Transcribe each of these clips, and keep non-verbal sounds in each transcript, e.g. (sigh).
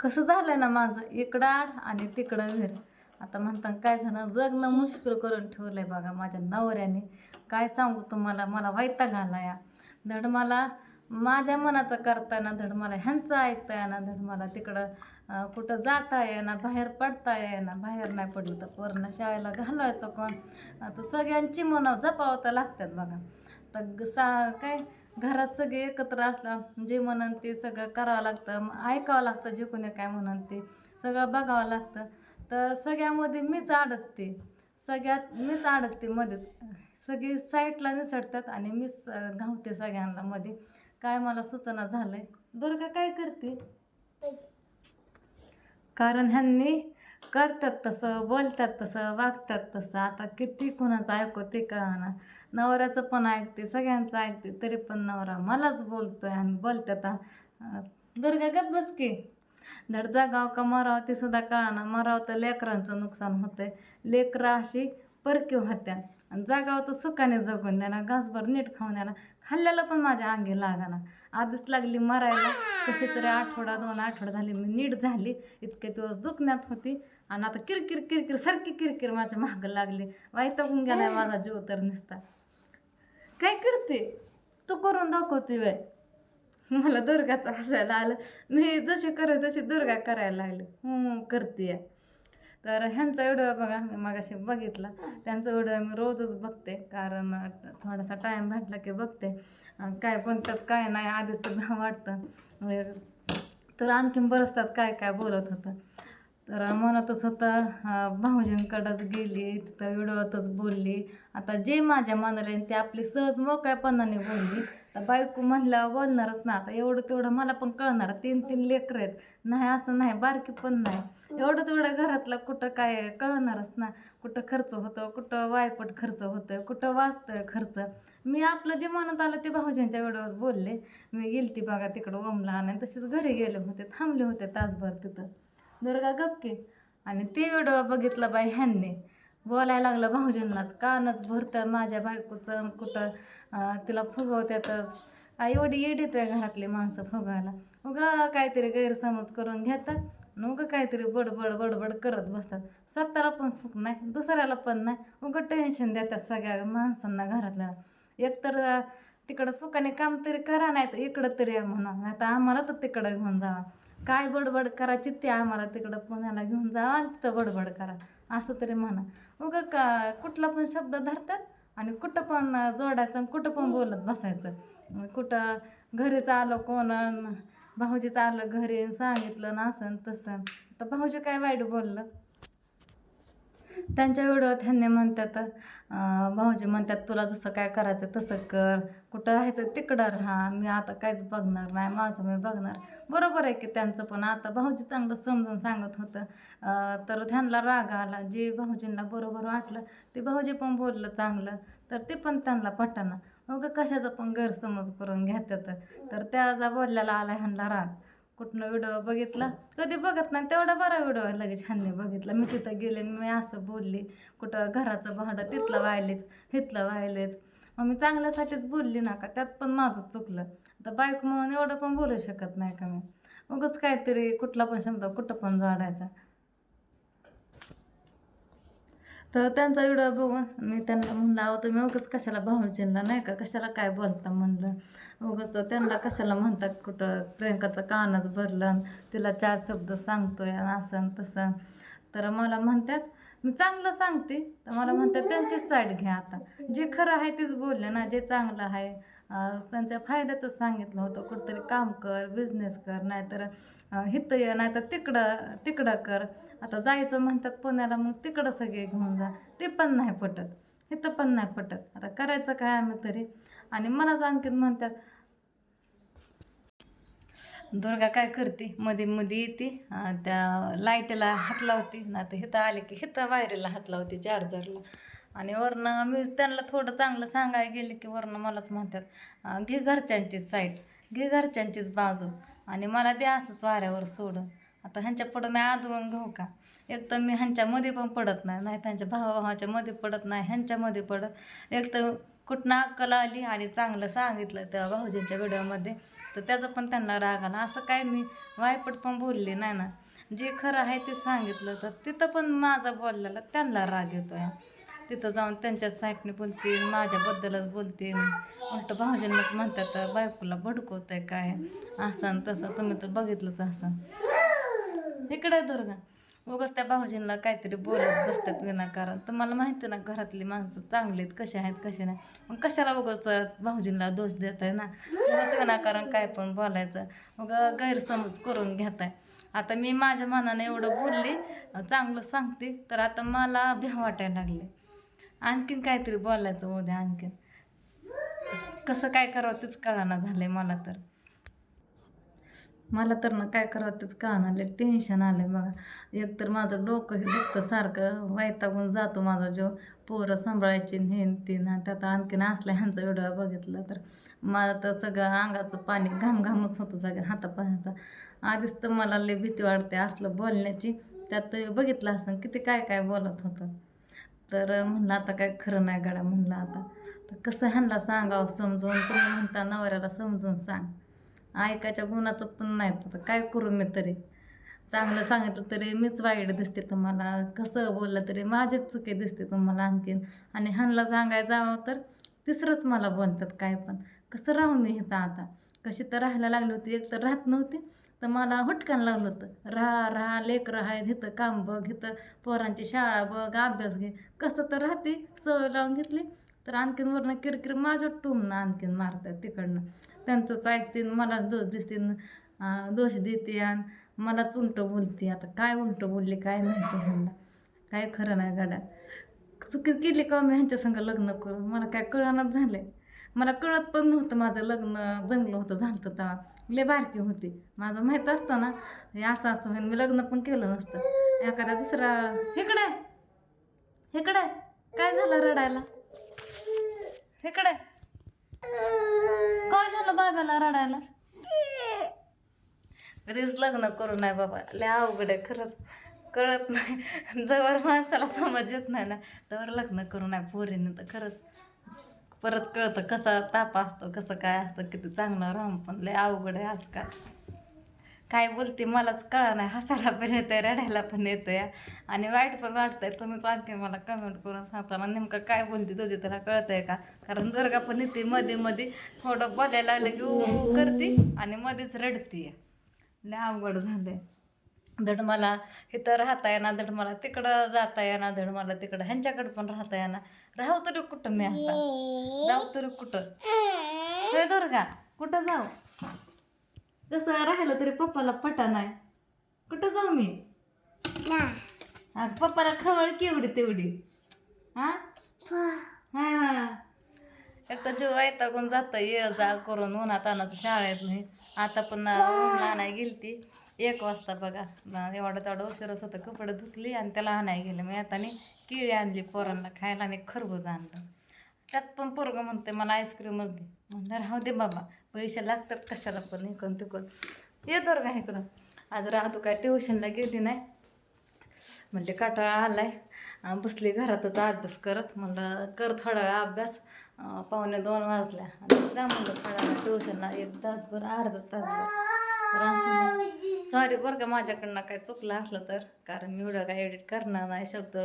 कसं झालं ना माझं? इकडं आड आणि तिकडं घर. आता म्हणता काय झालं? जगणं मुश्किल करून ठेवलंय बघा माझ्या नवऱ्याने. काय सांगू तुम्हाला? मला वैताग आला या धड मला माझ्या मनाचं करताना धड मला ह्यांचं ऐकता येणार धड मला. तिकडं कुठं जाता येणार बाहेर पडता येणार बाहेर नाही पडलं तर पूर्ण शाळेला घालवायचं कोण? आता सगळ्यांची मनं जपावता लागतात बघा. तर सा काय? घरात सगळे एकत्र असला जे म्हणन ते सगळं करावं लागतं ऐकावं लागतं जे कोणी काय म्हणन ते. सगळं बघावं लागतं. तर सगळ्यामध्ये मीच अडकते. सगळ्यात मीच अडकते मध्येच. सगळी साईटला निसटतात आणि मीच घावते सगळ्यांना मध्ये. काय मला सूचना झालंय? दुर्गा काय करते? कारण ह्यांनी करतात तसं बोलतात तसं वागतात तसं. आता किती कुणाचं ऐकू ते कळणार नवऱ्याचं पण ऐकते सगळ्यांचं ऐकते तरी पण नवरा मलाच बोलतोय आणि बोलते आता. दुर्गा गप बस की. धड जागाव का मराव ते सुद्धा कळाना. मराव तर लेकरांचं नुकसान होतंय. लेकरं अशी परकी होत्या. आणि जागाव तर सुखाने जगून द्याना घासभर नीट खाऊन द्याना खाल्ल्याला पण माझ्या अंगी लागाना. आधीच लागली मरायला. कशी तरी आठवडा दोन आठवडा झाली. मी नीट झाली. इतके दिवस दुखण्यात होती. आणि आता किरकिर किरकिर सारखी किरकिर माझ्या मागं लागली. वैतागून गेलाय माझा जीव तर निसता. काय करते? तू करून दाखवते बाय मला दुर्गाचं हसायला आलं. मी जसे करत तशी दुर्गा करायला लागली. हं करते तर ह्यांचा व्हिडिओ बघा मी मागाशी बघितला. त्यांचा व्हिडिओ मी रोजच बघते कारण थोडासा टाईम भेटला की बघते. काय म्हणतात काय नाही आधीच तर वाटतं. तर आणखीन बरसतात काय काय बोलत होतं. तर म्हणतच होतं अं, भाऊजींकडंच गेली तिथं व्हिडिओतच बोलली. आता जे माझ्या मनाला ते आपली सहज मोकळ्यापणाने बोलली. तर बायको म्हणल्यावर बोलणारच ना. आता एवढं तेवढं मला पण कळणार. तीन तीन लेकरं आहेत. नाही असं नाही बारकी पण नाही. एवढं तेवढं घरातलं कुठं काय कळणारच ना. कुठं खर्च होतं कुठं वायपट खर्च होतं कुठं वाचतं खर्च. मी आपलं जे मनात आलं ते भाऊजींच्या व्हिडिओत बोलले. मी गेलती बघा तिकडं ओमला आणि तसेच घरी गेले होते थांबले होते तासभर तिथं. दुर्गा गपके. आणि ते व्हिडिओ बघितला बाई ह्यांनी. बोलायला लागलं भाऊजींनाच कानच भरतं माझ्या बायकोचं आणि कुठं तिला फुगवत्यातच. आई एवढी येडीत आहे घरातली माणसं फुगायला उगा काहीतरी गैरसमज करून घेतात उगं काहीतरी बडबड बडबड करत बसतात. स्वतःला पण सुख नाही दुसऱ्याला पण नाही. उगं टेन्शन देतात सगळ्या माणसांना घरातल्या. एकतर तिकडं सुखाने काम तरी करा नाही तर इकडं तरी म्हणा. नाही तर आम्हाला तर तिकडं घेऊन जावा. काय बडबड करायची ते आम्हाला तिकडं पुण्याला घेऊन जावा तिथं बडबड करा. असं तरी म्हणा. उग का कुठला पण शब्द धरतात आणि कुठं पण जोडायचं आणि कुठं पण बोलत बसायचं. कुठं घरीच आलं कोण भाऊजीच आलं घरी सांगितलं ना असं तसं. तर भाऊजी काय वाईट बोललं? त्यांच्या एवढं त्यांनी म्हणतात भाऊजी म्हणतात तुला जसं काय करायचं तसं कर. कुठं राहायचं तिकडं राहा. मी आता काहीच बघणार नाही. माझं मी बघणार. बरोबर आहे की त्यांचं पण. आता भाऊजी चांगलं समजून सांगत होतं. तर त्यांना राग आला. जे भाऊजींना बरोबर वाटलं ते भाऊजी पण बोललं चांगलं. तर ते पण त्यांना पटाना. मग कशाचा पण गैरसमज करून घेतात. तर त्याचा बोलल्याला आला ह्यांना राग. कुठनं व्हिडिओ बघितला? कधी बघत नाही तेवढा बरा व्हिडिओ लगेच ह्यांनी बघितला. मी तिथं गेले आणि मी असं बोलली कुठं घराचं भाडं तिथलं व्हायलेच हिथलं व्हायलेच. मग मी चांगल्यासाठीच बोलली ना का त्यात पण माझं चुकलं. आता बाईक म्हणून एवढं पण बोलू शकत नाही का मी? उगच काहीतरी कुठला पण शब्द कुठं पण जोडायचा. तर त्यांचा व्हिडिओ बघून मी त्यांना म्हणलं अहो तुम्ही उगाच कशाला भाऊजींना नाही का कशाला काय बोलता? म्हणलं. उगाच त्यांना कशाला म्हणतात कुठं प्रियंकाचं कानच भरलं आणि तिला चार शब्द सांगतोय असं तसं. तर मला म्हणतात मी चांगलं सांगते. तर मला म्हणतात त्यांचीच साईड घ्या आता. जे खरं आहे तेच बोलले ना जे चांगलं आहे त्यांच्या फायद्यातच सांगितलं होतं. कुठंतरी काम कर बिझनेस कर नाहीतर हिथं ये नाहीतर तिकडं तिकडं कर. आता जायचं म्हणतात पुण्याला मग तिकडं सगळे घेऊन जा. ते पण नाही पटत. इथं पण नाही पटत. आता करायचं काय आम्ही तरी? आणि मलाच आणखीन म्हणतात दुर्गा काय करते? मध्ये मध्ये येते. त्या लाईटला हात लावते. ना तर हिथं आले की हिथं वायरीला हात लावते चार्जरला आणि वरनं मी त्यांना थोडं चांगलं सांगायला गेले की वरनं मलाच म्हणतात घे घरच्यांचीच साईड घे घरच्यांचीच बाजू आणि मला द्या असंच वाऱ्यावर सोड आता ह्यांच्या पुढं मी आदळून घेऊ का? एक तर मी ह्यांच्यामध्ये पण पडत नाही नाही त्यांच्या भावाभावाच्या मध्ये पडत नाही ह्यांच्यामध्ये पडत एक तर कुठनं अक्कल आली आणि चांगलं सांगितलं त्या भाऊजींच्या व्हिडिओमध्ये तर त्याचा पण त्यांना राग आला. असं काय मी वायपट पण बोलले नाही ना. जे खरं आहे ते सांगितलं तर तिथं पण माझा बोललेला त्यांना राग येतो आहे तिथं जाऊन त्यांच्या साईडने बोलतील माझ्याबद्दलच बोलतील उलट भाऊजींनाच म्हणतात बायकोला भडकवत आहे काय? असं आणि तसं तुम्ही तर बघितलंच असं इकडे दुर्गा. उगाच त्या भाऊजींना काहीतरी बोलत बसतात विनाकारण. तुम्हाला माहिती ना घरातली माणसं चांगली आहेत कसे आहेत कसे नाही. मग कशाला उगाच भाऊजींना दोष देत आहे ना? उगाच विनाकारण काय पण बोलायचं. मग गैरसमज करून घेताय. आता मी माझ्या मनाने एवढं बोलली चांगलं सांगते तर आता मला भ्या वाटायला लागले. आणखीन काहीतरी बोलायचं उद्या आणखीन. कसं काय करावं तेच कळाना आहे मला तर. मला तर ना काय करावं तेच कळाना लय टेन्शन आलं आहे बघा. एक तर माझं डोकं हे दुखतं सारखं. वैतागून जातो माझा जो पोरं सांभाळायची न ना त्यात आणखीन असल्या ह्यांचा व्हिडिओ बघितला तर. मला तर सगळं अंगाचं पाणी घामघामच होतं सगळं हातापायाचा. आधीच तर मला लय भीती वाटते असलं बोलण्याची. त्यात बघितलं असं किती काय काय बोलत होतं. तर म्हणलं आता काय खरं नाही गाड्या म्हणलं आता. तर कसं ह्यांना सांगावं समजून तुम्ही म्हणता नवऱ्याला समजून सांग. ऐकायच्या गुणाचं पण नाही तर काय करू मी तरी? चांगलं सांगितलं तरी मीच वाईट दिसते तुम्हाला. कसं बोललं तरी माझीच चुकी दिसते तुम्हाला आणखीन. आणि ह्यांना सांगायला जावं तर तिसरंच मला बोलतात काय पण. कसं राहू मी इथं आता? कशी तर राहायला लागली होती एक तर राहत नव्हती. तर मला हुटकान लागलं होतं. राहा राहा लेकरं आहे घेतं काम बघ इथं पोरांची शाळा बघ अभ्यास घे. कसं तर राहते सवय लावून घेतली. तर आणखीन वरनं किरकिर माझ्या टुमनं आणखीन मारतात तिकडनं. त्यांचंच ऐकते मलाच दोष दिसते दोष देते आणि मलाच उलटं बोलते. आता काय उलटं बोलले काय माहिती ह्यांना. काय खरं नाही गाड्या चुकी केली का मी ह्यांच्या संग लग्न करून? मला काय कळणच आहे मला कळत पण नव्हतं माझं लग्न जमलं होतं झालं तर लय बारकी होती. माझं माहीत असतं ना हे असं असतं होईन मी लग्न पण केलं नसतं. एखाद्या दुसरा इकडे. इकडे. काय झालं रडायला? इकडे. काय झालं बाबाला रडायला? कधीच लग्न करू नाही बाबा. लय अवघड आहे खरंच. कळत नाही. जवळ माणसाला समज येत नाही ना. तर लग्न करू नाही पोरीने तर खरंच. परत कळतं कसा ताप असतो कसं काय असतं किती चांगलं राहून पण लय अवघड आहे आजकाल. काय बोलते मलाच कळा नाही हसायला पण येतंय रडायला पण येतं आहे आणि वाईट पण वाटतंय तुम्ही आणखी मला कमेंट करून सांगताना नेमकं काय बोलते तुझी त्याला कळतंय का? कारण दुर्गा पण येते मध्ये मध्ये थोडं बोलायला लागलं की ऊ करते आणि मध्येच रडते लय अवघड झालंय. धड मला इथं राहता येणार धड मला तिकडं जाता येणार धड मला तिकडं ह्यांच्याकडे पण राहता येणार. राहू तरी कुठं मी आता? जाऊ तरी कुठं? हे दुर्गा कुठं जाऊ? कसं राहिलं तरी पप्पाला पटा नाही कुठं जाऊ मी? हा, पप्पाला खवळ केवढी तेवढी. हा हा. एक तर जीव वैतागून जातं ये जा करून उन्हात आणायचं शाळेत नाही. आता पण ऊन आणाय गेली ती एक वाजता बघा एवढं तेवढं उशिरच होतं कपडे धुतली आणि त्याला आणाय गेले. मग आता केळी आणली पोरांना खायला आणि खरबूज आणलं. त्यात पण पोरगं म्हणते मला आईस्क्रीमच दे. म्हणलं राहू दे बाबा पैसे लागतात कशाला पण इकडून तिकडून. ये तर का इकडं. आज राहतो काय ट्युशनला गेली नाही. म्हणजे काटाळा आलाय. अं, बसली घरातच अभ्यास करत. म्हणलं कर थोडा वेळा अभ्यास. पावणे दोन वाजल्या. आणि जा म्हणलं थोडा ट्युशनला एक तासभर अर्धा तासभर. सॉरी बरं का माझ्याकडनं काय चुकलं असलं तर कारण मी एवढं काय एडिट करणार नाही शब्द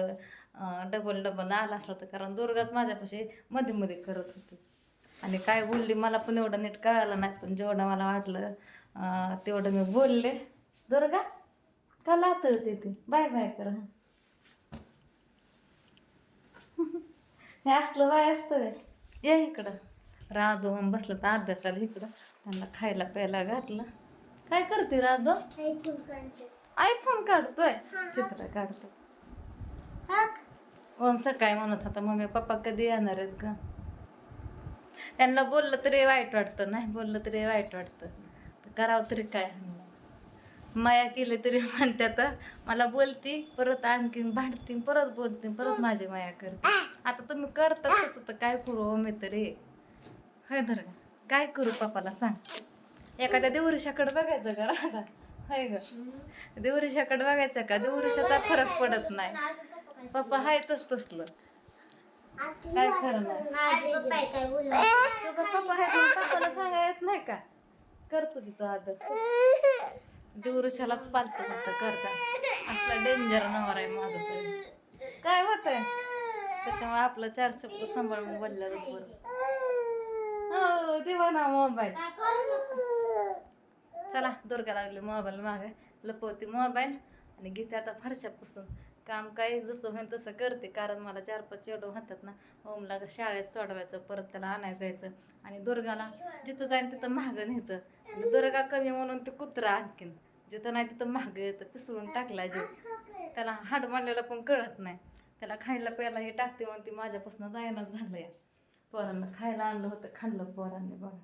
डबल डबल आला असला तर कारण दुर्गाच माझ्यापाशी मध्ये मध्ये करत होती. आणि काय बोलली मला पण एवढं नीट कळालं नाही पण जेवढं मला वाटलं तेवढं मी बोलले. दुर्गा का लातळते ती. बाय बाय कर. (laughs) हे असलं बाय असतं ये इकडं. राधो बसलं तर अभ्यासाला इकडं. त्यांना खायला प्यायला घातलं. काय करते राधो? आयफोन काढतोय? चित्र काढतो ओम सकाळी म्हणत होता मम्मी पप्पा कधी येणार आहेत का त्यांना बोललं तरी वाईट वाटतं. नाही बोललं तरी वाईट वाटतं. तर करावं तरी काय? माया केली तरी म्हणतात मला बोलती परत आणखीन भांडती परत बोलती परत माझी माया करते. आता तुम्ही करता तसं तर काय करू मी तरी. होय धर काय करू पप्पाला सांग. एखाद्या देवऋषाकडे बघायचं का राधा? होय ग. देवऋषाकडे बघायचं का? देवऋषाचा फरक पडत नाही. पप्पा हाय तस तसलं. काय खरं नाही. तुझा पप्पा हाय पप्पाला सांगा येत नाही का? करतो तिथं तो देवरुषालाच पालतो करता. असला डेंजर नवर आहे माझं तरी. काय होतंय? आहे त्याच्यामुळे आपलं चार शब्द सांभाळून बोललं बरं हो देवा ना मोबाईल. चला दुर्गा लागली मोबाईल मागे. लपवते मोबाईल आणि घेते आता फरशापासून. काम काय जसं होईल तसं करते कारण मला चार पाच चेडू म्हणतात ना ओमला शाळेत सोडवायचं परत त्याला आणायला जायचं आणि दुर्गाला जिथं जाईन तिथं महागं न्यायचं. आणि दुर्गा कमी म्हणून ते कुत्रा आणखीन. जिथं नाही तिथं महाग येतं पिसळून टाकला जीव. त्याला हाड मांडलेला पण कळत नाही. त्याला खायला प्यायला हे टाकते म्हणते ती माझ्यापासून जायनाच झालं या. पोरांना खायला आणलं होतं खाल्लं पोरांनी बघा.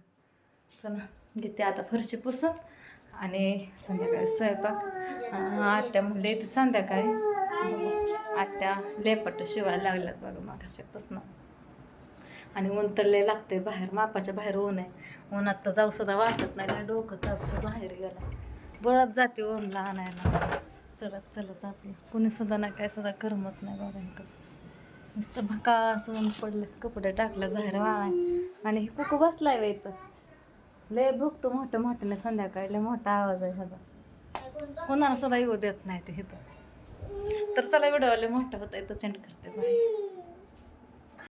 चला घेते आता फरशी पुसून आणि संध्याकाळी स्वयंपाक. आत्या म्हणले इथे संध्याकाळी. आत्या लेपट शिवायला लागल्यात बघा मागाशापासून आणि ऊन तर लय लागते बाहेर मापाच्या बाहेर ऊन आहे. उन्हात तर जाऊ सुद्धा वाटत नाही डोकं तापचं बाहेर गेला बळत जाते ऊनला आणायला चलत चलत आपलं. कुणी सुद्धा ना काय सुद्धा करमत नाही बघा इकडं. नुसतं भका असं पडलं कपडे टाकलं बाहेर वाळाय. आणि कुकू बसलाय व इथं. लय भुकतो मोठं मोठ्याने संध्याकाळी लय मोठा आवाज आहे सगळा. कोणाला सुद्धा येऊ देत नाही ते इथं. तर चला व्हिडिओ लय होत आहे इथं सेंड करते. बाय.